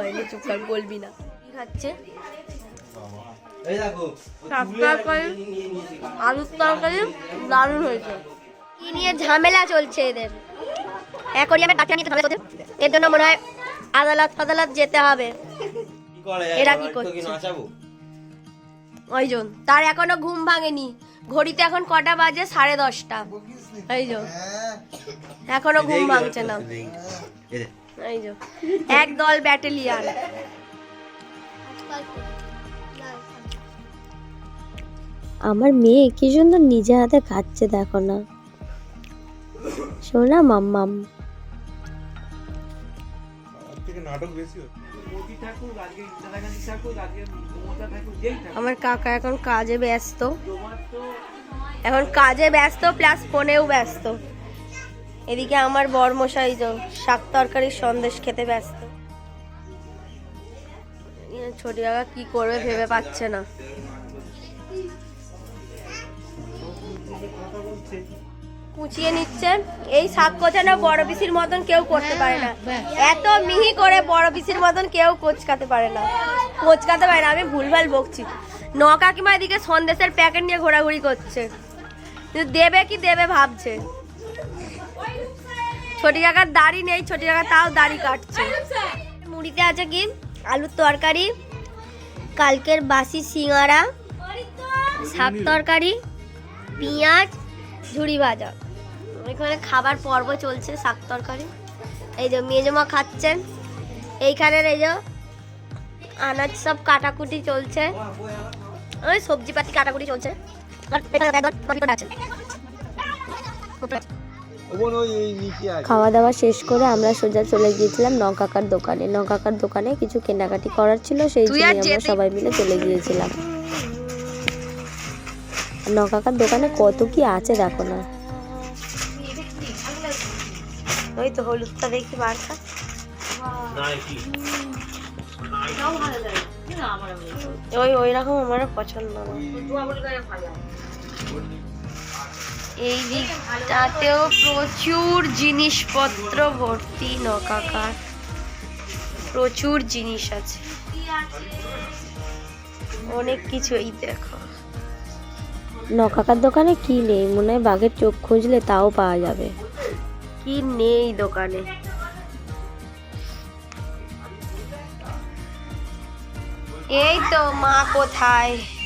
হয়নি চুপ কর বলবি না। কি খাচ্ছে? শাক তরকারি আলুর তরকারি দারুণ হয়েছে। কি নিয়ে ঝামেলা চলছে এদের? অ্যাকোরিয়ামে ঝামেলা চলছে। এর জন্য মনে হয় আদালত ফাদালত যেতে হবে। কি এরা এরা কি করছে? ওইজন তার এখনও ঘুম ভাঙেনি। ঘড়িতে এখন কটা বাজে? সাড়ে দশটা। এই যো এখনও ঘুম ভাঙছে না। এই। এক দল ব্যাটালিয়ান। আমার মেয়ে কি সুন্দর নিজে হাতে খাচ্ছে দেখো না। শোনা মাম্মাম। আমার কাকা এখন কাজে ব্যস্ত। এখন কাজে ব্যস্ত প্লাস ফোনেও ব্যস্ত। এদিকে আমার বরমশাই শাক তরকারির সন্দেশ খেতে ব্যস্ত। ইয়ে ছোট কি করবে ভেবে পাচ্ছে না। কুচিয়ে নিচ্ছে। এই শাক কোচানো বড় পিসির মতন কেউ করতে পারে না। এত মিহি করে বড় পিসির মতন কেউ কোচকাতে পারে না। কোচকাতে পারে না, আমি ভুলভাল বকছি। ন কাকিমা এদিকে সন্দেশের প্যাকেট নিয়ে ঘোরাঘুরি করছে। দেবে কি দেবে ভাবছে। ছোটি কাকার দাড়ি নেই ছোটি কাকা তাও দাড়ি কাটছে। মুড়িতে আছে কি? আলুর তরকারি, কালকের বাসি সিঙ্গারা শাক তরকারি, পেঁয়াজ, ঝুড়ি ভাজা। এখানে খাবার পর্ব চলছে, শাক তরকারি। এই যে মেজমা খাচ্ছেন। এইখানের এই যে আনাজ সব কাটাকুটি চলছে। ওই সবজি পাতি কাটাকুটি চলছে। আছে। খাওয়া দাওয়া শেষ করে আমরা সোজা চলে গিয়েছিলাম নকাকার দোকানে নকাকার দোকানে কিছু কেনাকাটি করার ছিল সেই জন্য আমরা সবাই মিলে চলে গিয়েছিলাম নকাকার দোকানে কত কি আছে দেখো না ওই তো হলুদটা দেখি ওই ওই রকম আমার পছন্দ না এই দিকটাতেও প্রচুর জিনিসপত্র ভর্তি নকাকার। প্রচুর জিনিস আছে। অনেক কিছু এই দেখো। নকাকার দোকানে কি নেই? মনে হয় বাঘের চোখ খুঁজলে তাও পাওয়া যাবে। কি নেই দোকানে? এই তো মা কোথায়?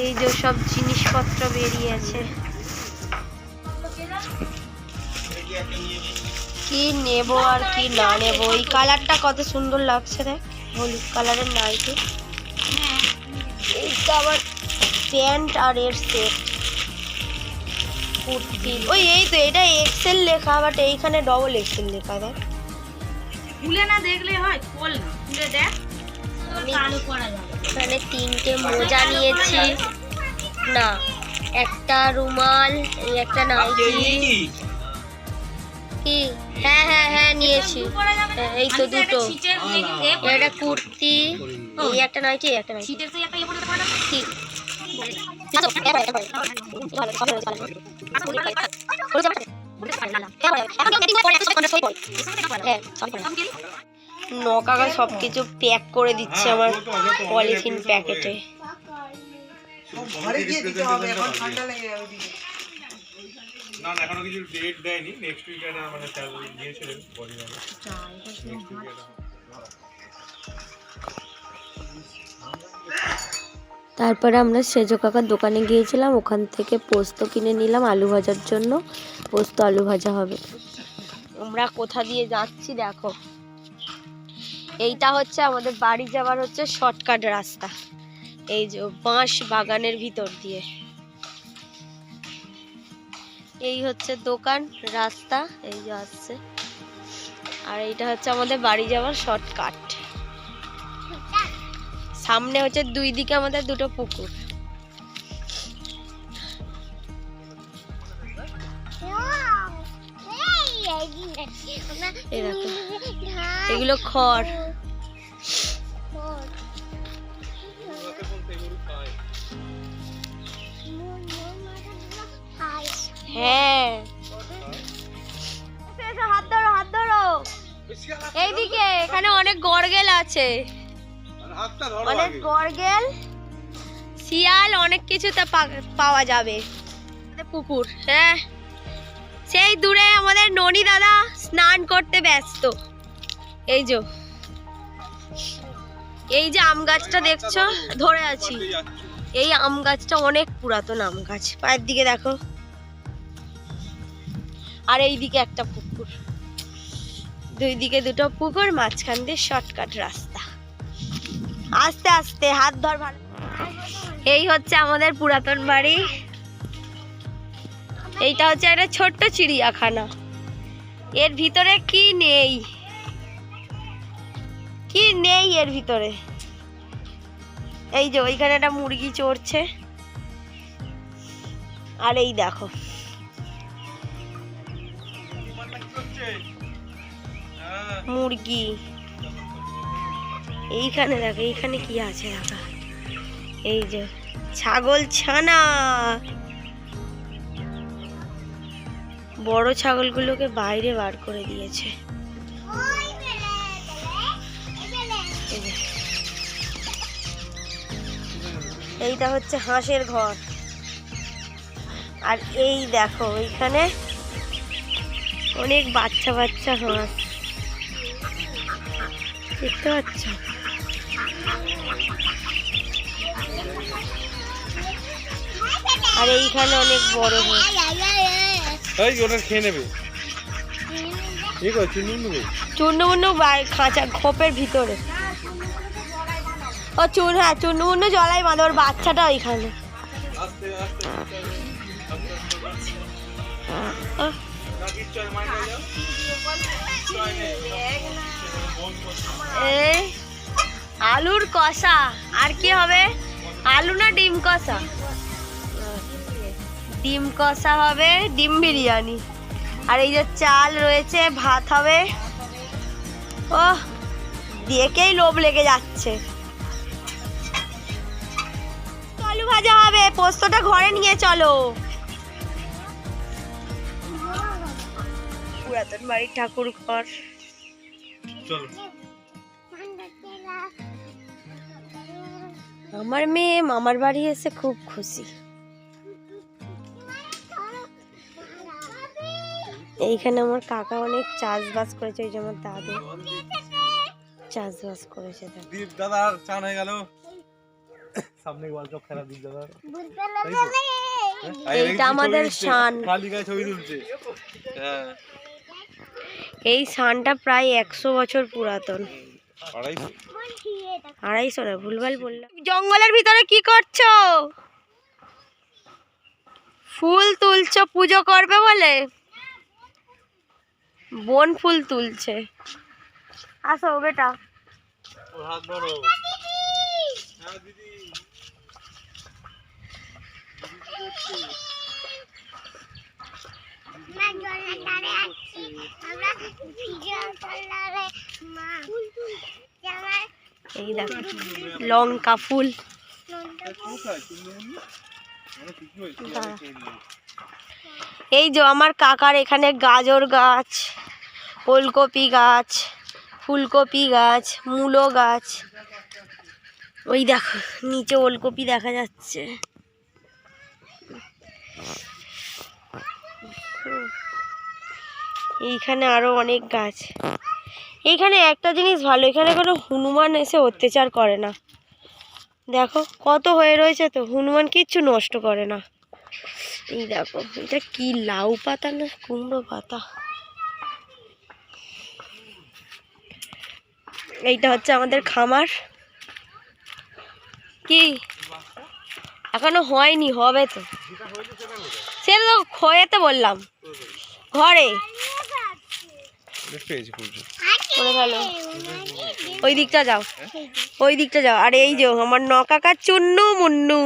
এই যে সব জিনিসপত্র বেরিয়েছে কি নেব আর কি না নেব? এই কালারটা কত সুন্দর লাগছে দেখ। হলুদ কালারের নাইটি। এইটা আবার প্যান্ট আর এর সেট। কুর্তি। ওই এই তো এটা এক্সেল লেখা বাট এইখানে ডবল এক্সেল লেখা দেখ। খুলে না দেখলে হয় খোল না। খুলে দেখ চালু করা যাবে। এখানে তিনটে মোজা নিয়েছি। না একটা রুমাল এই একটা নাইটি কি? হ্যাঁ হ্যাঁ হ্যাঁ নিয়েছি। হ্যাঁ, এই তো দুটো। একটা কুর্তি এই একটা নাইটি এই একটা নাইটি ছিটের তুই একটা করে দিতে পারো না? কি নকাকা সব কিছু প্যাক করে দিচ্ছে আমার পলিথিন প্যাকেটে। ঘরে গিয়ে দিতে হবে এখন ঠান্ডা লেগে যাবে দিদি না না এখনও কিছু ডেট দেয়নি। নেক্সট উইক মানে স্যার দিয়েছিলেন বডি নেক্সট উইক তারপরে আমরা সেজো কাকার দোকানে গিয়েছিলাম ওখান থেকে পোস্ত কিনে নিলাম আলু ভাজার জন্য। পোস্ত আলু ভাজা হবে। আমরা কোথা দিয়ে যাচ্ছি দেখো। এইটা হচ্ছে আমাদের বাড়ি যাওয়ার হচ্ছে শর্টকাট রাস্তা। এই যে বাঁশ বাগানের ভিতর দিয়ে। এই হচ্ছে দোকান রাস্তা এই যে আসছে। আর এইটা হচ্ছে আমাদের বাড়ি যাওয়ার শর্টকাট। সামনে হচ্ছে দুই দিকে আমাদের দুটো পুকুর। এগুলো খড়। হ্যাঁ। হাত ধরো হাত ধরো। এইদিকে, এখানে অনেক গরগেল আছে। অনেক আগে শিয়াল অনেক কিছুতে পাওয়া যাবে। পুকুর হ্যাঁ। সেই দূরে আমাদের ননি দাদা স্নান করতে ব্যস্ত। এই যে। এই যে আম গাছটা দেখছ? ধরে আছি। এই আম গাছটা অনেক পুরাতন আম গাছ। পায়ের দিকে দেখো। আর এই দিকে একটা পুকুর। দুই দিকে দুটো পুকুর, মাঝখান দিয়ে শর্টকাট রাস্তা। আস্তে আস্তে, হাত ধর ভালো এই হচ্ছে আমাদের পুরাতন বাড়ি। এইটা হচ্ছে একটা ছোট্ট চিড়িয়াখানা। এর ভিতরে কি নেই? কি নেই এর ভিতরে? এই যে ওইখানে একটা মুরগি চড়ছে। আর এই দেখো। মুরগি। এইখানে দেখো, এইখানে কি আছে দেখা। এই যে ছাগল ছানা। বড় ছাগলগুলোকে বাইরে বার করে দিয়েছে। এইটা হচ্ছে হাঁসের ঘর। আর এই দেখো, এইখানে অনেক বাচ্চা বাচ্চা হাঁস। দেখতে পাচ্ছ? আর এইখানে অনেক বড় ওটা খেয়ে নেবে। খাঁচা খোপের ভিতরে। ও চুন হ্যাঁ জলাই বাঁধে ওর বাচ্চাটা ওইখানে। আস্তে এই, আলুর কষা। আর কি হবে? আলু না ডিম কষা? ডিম কষা হবে ডিম বিরিয়ানি। আর এই যে চাল রয়েছে, ভাত হবে। ও দেখেই লোভ লেগে যাচ্ছে। আলু ভাজা হবে, পোস্তটা ঘরে নিয়ে চলো। পুরাতন বাড়ির ঠাকুর ঘর। চলো। আমার মেয়ে মামার বাড়ি এসে খুব খুশি। এইখানে আমার কাকা অনেক চাষবাস করেছে ওই যে আমার দাদু। চাষবাস করেছে দীপ দাদা আর চান হয়ে গেল। সামনে ওয়ার্ল্ড কাপ খেলা দীপ দাদা। এইটা আমাদের শান। খালি গায়ে ছবি তুলছে। হ্যাঁ। এই সানটা প্রায় একশো বছর পুরাতন। আড়াইশো আড়াইশো না ভুলভাল বললাম। জঙ্গলের ভিতরে কি করছ? ফুল তুলছো পুজো করবে বলে? বন ফুল তুলছে। আসো বেটা। হাত ধরো। হ্যাঁ দিদি। এই দেখো, লঙ্কা ফুল। এই যে আমার কাকার এখানে গাজর গাছ, ওলকপি গাছ, ফুলকপি গাছ, মূলো গাছ। ওই দেখো, নিচে ওলকপি দেখা যাচ্ছে। এইখানে আরও অনেক গাছ। এইখানে একটা জিনিস ভালো, এখানে কোনো হনুমান এসে অত্যাচার করে না। দেখো, কত হয়ে রয়েছে তো, হনুমান কিচ্ছু নষ্ট করে না। এই দেখো, এটা কি লাউ পাতা না কুমড়ো পাতা? এইটা হচ্ছে আমাদের খামার। কি? এখনও হয়নি, হবে তো। সেটা তো খয়েতে বললাম। ঘরে। ওই দিকটা যাও। ওই দিকটা যাও। আর এই যে আমার নকাকা চুন্নু মুন্নু।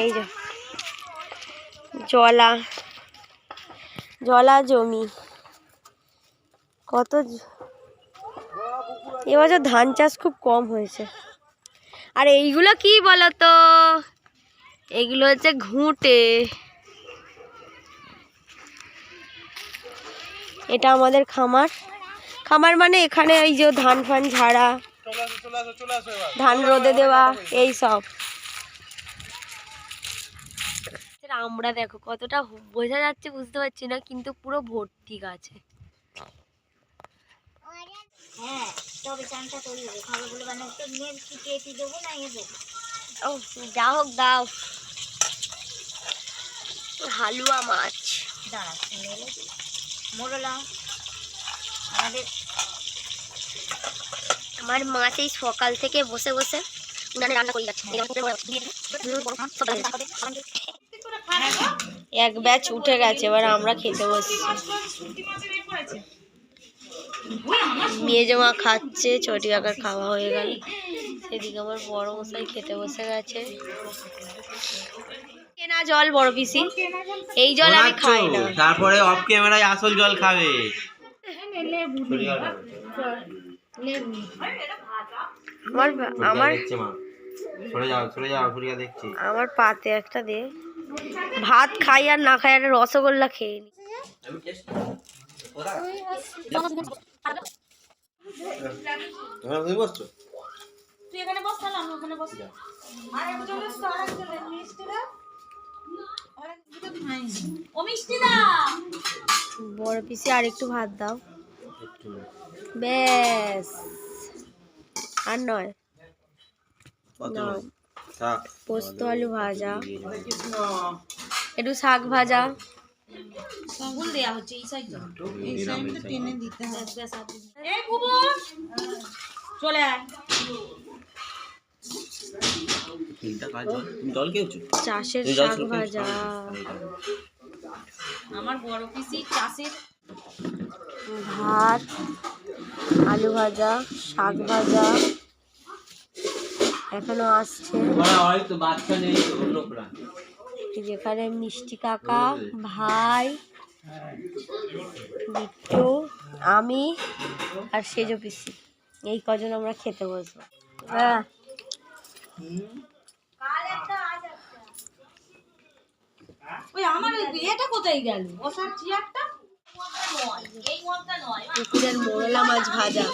এই যে। জলা জলা জমি। কত এবছর ধান চাষ খুব কম হয়েছে। আর এইগুলো কি বলো তো এগুলো হচ্ছে ঘুঁটে। এটা আমাদের খামার। খামার মানে এখানে এই যে ধান ফান ঝাড়া ধান রোদে দেওয়া এই সব। আমরা দেখো কতটা বোঝা যাচ্ছে বুঝতে পারছি না কিন্তু পুরো ভর্তি গাছে। হ্যাঁ যা হোক দাও। হালুয়া মাছ। দাঁড়া শুনে এলো মোরলা। আমাদের, আমার মা সেই সকাল থেকে বসে বসে উনানে রান্না করে যাচ্ছে। এক ব্যাচ উঠে গেছে, এবার আমরা খেতে বসছি। মেয়ে মা খাচ্ছে, ছোটি কাকার খাওয়া হয়ে গেল। সেদিকে আমার বড় মশাই খেতে বসে গেছে। কেনা জল বড় পিসি। এই জল আমি খাই না। তারপরে অফ ক্যামেরায় আসল জল খাবে। আমার আমার সরে যাও সরে যাও সরিয়া দেখছি। আমার পাতে একটা দে। ভাত খাই আর না খাই একটা রসগোল্লা খেয়ে নি। তুই এখানে বস তাহলে আমি ওখানে বস। বড় পিসি আর একটু ভাত দাও। ব্যাস। আর নয়। পোস্ত আলু ভাজা। একটু শাক ভাজা। সঙ্গুল দেয়া হচ্ছে এই সাইড এই সাইডটা টেনে এই বুবু চলে আয় তিনটা কাজ জল তুমি জল খেয়েছো চাষের তুমি শাক ভাজা। আমার বড় পিসি চাষের ভাত আলু ভাজা শাক ভাজা এখনও আসছে। যেখানে মিষ্টি কাকা ভাই বিট্টু আমি আর সেজো পিসি। এই কজন আমরা খেতে বসবো। হ্যাঁ। ওই আমার এটা কোথায় গেল? বসার চেয়ারটা? পুকুরের মোরলা মাছ ভাজা।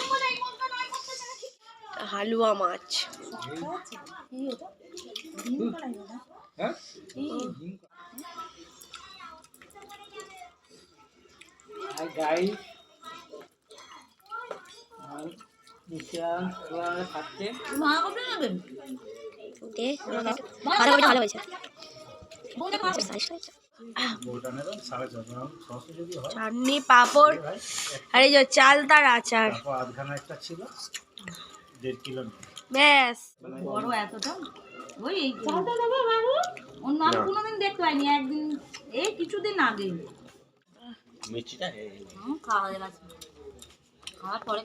হালুয়া মাছ। যাবেন দে, ভালো হয়েছে, চাটনি পাঁপড় আর এই যে চাল তার আচার। ব্যাস। বড় এতটা? ওই এই অন্য আমি কোনোদিন দেখতে পাইনি একদিন এই কিছুদিন আগে। মিষ্টিটা খাওয়া গেছে। খাওয়ার পরে